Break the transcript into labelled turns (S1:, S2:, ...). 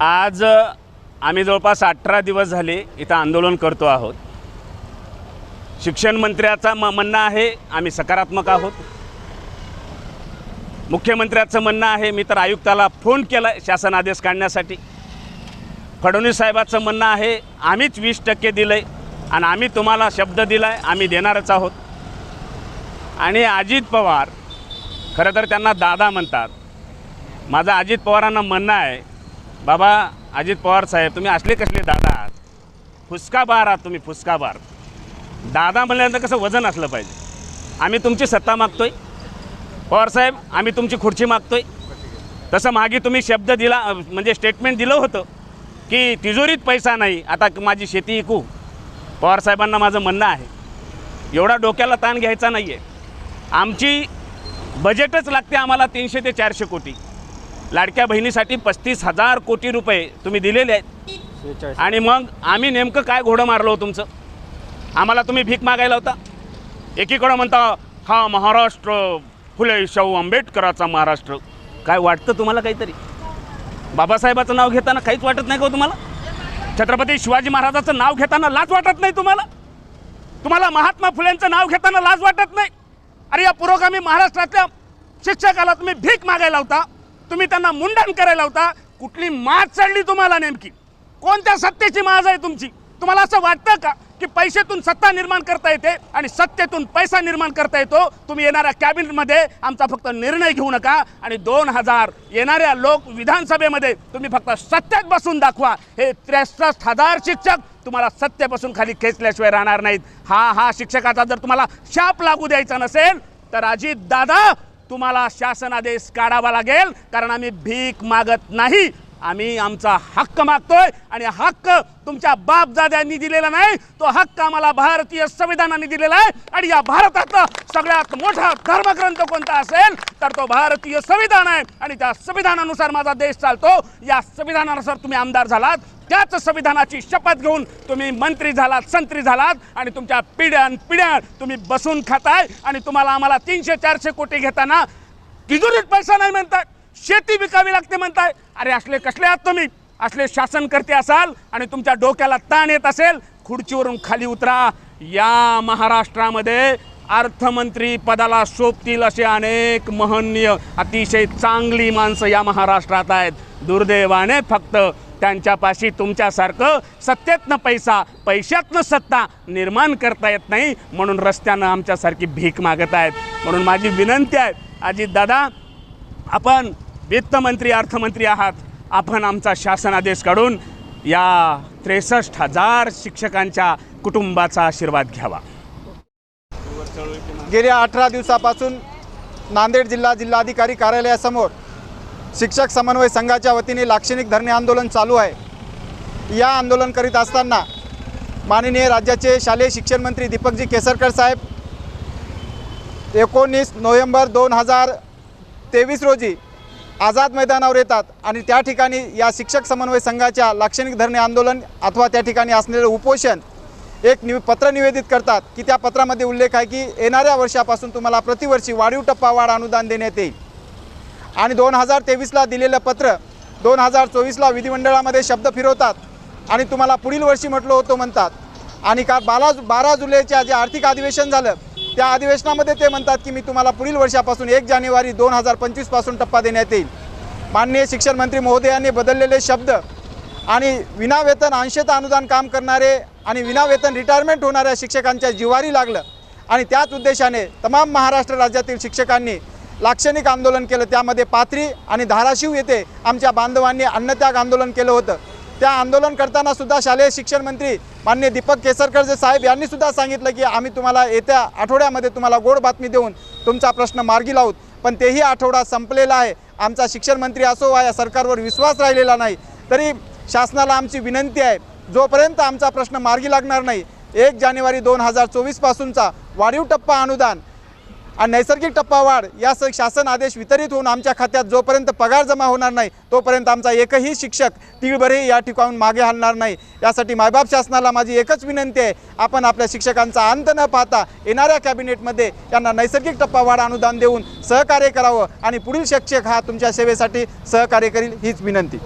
S1: आज आम्ही जवळपास अठरा दिवस झाले इथं आंदोलन करतो आहोत. शिक्षण मंत्र्याचा म म्हणणं आहे आम्ही सकारात्मक आहोत. मुख्यमंत्र्याचं म्हणणं आहे मी तर आयुक्ताला फोन केला शासन आदेश काढण्यासाठी. फडणवीस साहेबाचं म्हणणं आहे आम्हीच वीस टक्के दिलं आहे आणि आम्ही तुम्हाला शब्द दिला आहे आम्ही देणारच आहोत. आणि अजित पवार खरं तर त्यांना दादा म्हणतात. माझं अजित पवारांना म्हणणं आहे बाबा अजित पवार साहेब तुम्ही असले कसले दादा? आहात फुसकाबार आहात तुम्ही फुसकाबार दादा म्हणल्यानंतर कसं वजन असलं पाहिजे. आम्ही तुमची सत्ता मागतोय. पवार साहेब आम्ही तुमची खुर्ची मागतोय. तसं मागे तुम्ही शब्द दिला म्हणजे स्टेटमेंट दिलं होतं की तिजोरीत पैसा नाही आता माझी शेती इकू. पवार साहेबांना माझं म्हणणं आहे. एवढा डोक्याला ताण घ्यायचा नाही आहे आमची बजेटच लागते आम्हाला तीनशे ते चारशे कोटी. लाडक्या बहिणीसाठी पस्तीस हजार कोटी रुपये तुम्ही दिलेले आहेत. आणि मग आम्ही नेमकं काय घोडं मारलो हो तुमचं? आम्हाला तुम्ही भीक मागायला होता? एकीकडं म्हणता हा महाराष्ट्र फुले शाहू आंबेडकराचा महाराष्ट्र. काय वाटतं तुम्हाला काहीतरी? बाबासाहेबाचं नाव घेताना काहीच वाटत नाही का हो तुम्हाला? छत्रपती शिवाजी महाराजाचं नाव घेताना लाज वाटत नाही तुम्हाला? तुम्हाला महात्मा फुलेंचं नाव घेताना लाज वाटत नाही? अरे या पुरोगामी महाराष्ट्रातल्या शिक्षकाला तुम्ही भीक मागायला होता? तुम्ही त्यांना मुंडन करायला होता कुठली माज चढली तुम्हाला नेमकी? कोणत्या सत्तेची माज आहे तुमची? तुम्हाला असं वाटतं का की पैशातून सत्ता निर्माण करता येते आणि सत्तेतून पैसा निर्माण करता येतो? तुम्ही येणाऱ्या कॅबिनेटमध्ये आमचा फक्त निर्णय घेऊ नका आणि दोन हजार येणाऱ्या लोक विधानसभेमध्ये तुम्ही फक्त सत्तेत बसून दाखवा. हे त्रेसष्ट हजार शिक्षक तुम्हाला सत्तेपासून खाली खेचल्याशिवाय राहणार नाहीत. हा हा शिक्षकाचा जर तुम्हाला शाप लागू द्यायचा नसेल तर अजित दादा तुम्हाला शासनादेश काढावा लागेल कारण आम्ही भीक मागत नाही. आम्ही आमचा हक्क मागतोय आणि हक्क तुमच्या बापदाद्यांनी दिलेला नाही. तो हक्क आम्हाला भारतीय संविधानाने दिलेला आहे. आणि या भारतातला सगळ्यात मोठा धर्मग्रंथ कोणता असेल तर तो भारतीय संविधान आहे. आणि त्या संविधानानुसार माझा देश चालतो. या संविधानानुसार तुम्ही आमदार झालात. त्याच संविधानाची शपथ घेऊन तुम्ही मंत्री झालात संत्री झालात. आणि तुमच्या पिढ्यान पिढ्या तुम्ही बसून खाताय. आणि तुम्हाला आम्हाला तीनशे चारशे कोटी घेताना तिजोरीत पैसा नाही म्हणताय. शेती विकावी लागते म्हणताय. अरे असले कसले आहात तुम्ही? असले शासन करते असाल आणि तुमच्या डोक्याला ताण येत असेल खुर्चीवरून खाली उतरा. या महाराष्ट्रामध्ये अर्थमंत्री पदाला शोभतील असे अनेक महनीय अतिशय चांगली माणसं या महाराष्ट्रात आहेत. दुर्दैवाने फक्त त्यांच्यापाशी तुमच्यासारखं सत्तेतनं पैसा पैशातनं सत्ता निर्माण करता येत नाही म्हणून रस्त्यानं आमच्यासारखी भीक मागत आहेत. म्हणून माझी विनंती आहे अजितदादा आपण वित्तमंत्री अर्थमंत्री आहात. आपण आमचा शासन आदेश काढून या त्रेसष्ट हजार शिक्षकांच्या कुटुंबाचा आशीर्वाद घ्यावा.
S2: गेल्या अठरा दिवसापासून नांदेड जिल्हा जिल्हाधिकारी कार्यालयासमोर शिक्षक समन्वय संघाच्या वतीने लाक्षणिक धरणे आंदोलन चालू आहे. या आंदोलन करीत असताना माननीय राज्याचे शालेय शिक्षण मंत्री दीपकजी केसरकर साहेब एकोणीस नोव्हेंबर दोन हजार तेवीस रोजी आझाद मैदानावर येतात आणि त्या ठिकाणी या शिक्षक समन्वय संघाच्या लाक्षणिक धरणे आंदोलन अथवा त्या ठिकाणी असलेलं उपोषण एक निव पत्र निवेदित करतात की त्या पत्रामध्ये उल्लेख आहे की येणाऱ्या वर्षापासून तुम्हाला प्रतिवर्षी वाढीव टप्पा वाढ अनुदान देण्यात येईल. आणि दोन हजार तेवीसला दिलेलं पत्र दोन हजार चोवीसला विधिमंडळामध्ये शब्द फिरवतात आणि तुम्हाला पुढील वर्षी म्हटलं होतं म्हणतात. आणि का बारा बारा जुलैच्या जे आर्थिक अधिवेशन झालं त्या अधिवेशनामध्ये ते म्हणतात की मी तुम्हाला पुढील वर्षापासून एक जानेवारी दोन हजार पंचवीसपासून टप्पा देण्यात येईल. माननीय शिक्षण मंत्री महोदयांनी बदललेले शब्द आणि विनावेतन अंशतः अनुदान काम करणारे आणि विनावेतन रिटायरमेंट होणाऱ्या शिक्षकांच्या जिवारी लागलं. आणि त्याच उद्देशाने तमाम महाराष्ट्र राज्यातील शिक्षकांनी लाक्षणिक आंदोलन केलं. त्यामध्ये पाथरी आणि धाराशिव येथे आमच्या बांधवांनी अन्नत्याग आंदोलन केलं होतं. त्या आंदोलन करताना सुद्धा शालेय शिक्षण मंत्री मान्य दीपक केसरकर जे साहेब यांनी सुद्धा सांगितलं की आम्ही तुम्हाला येत्या आठवड्यामध्ये तुम्हाला गोड बातमी देऊन तुमचा प्रश्न मार्गी लावूत पण तेही आठवडा संपलेला आहे. आमचा शिक्षण मंत्री असो वा या सरकारवर विश्वास राहिलेला नाही तरी शासनाला आमची विनंती आहे. जोपर्यंत आमचा प्रश्न मार्गी लागणार नाही एक जानेवारी दोन हजार चोवीसपासूनचा वाढीव टप्पा अनुदान आणि नैसर्गिक टप्पा वाढ या स शासन आदेश वितरित होऊन आमच्या खात्यात जोपर्यंत पगार जमा होणार नाही तोपर्यंत आमचा एकही शिक्षक तिळभरही या ठिकाणून मागे हलणार नाही. यासाठी मायबाप शासनाला माझी एकच विनंती आहे आपण आपल्या शिक्षकांचा अंत न पाहता येणाऱ्या कॅबिनेटमध्ये यांना नैसर्गिक टप्पा वाढ अनुदान देऊन सहकार्य करावं आणि पुढील शिक्षक हा तुमच्या सेवेसाठी सहकार्य करील हीच विनंती.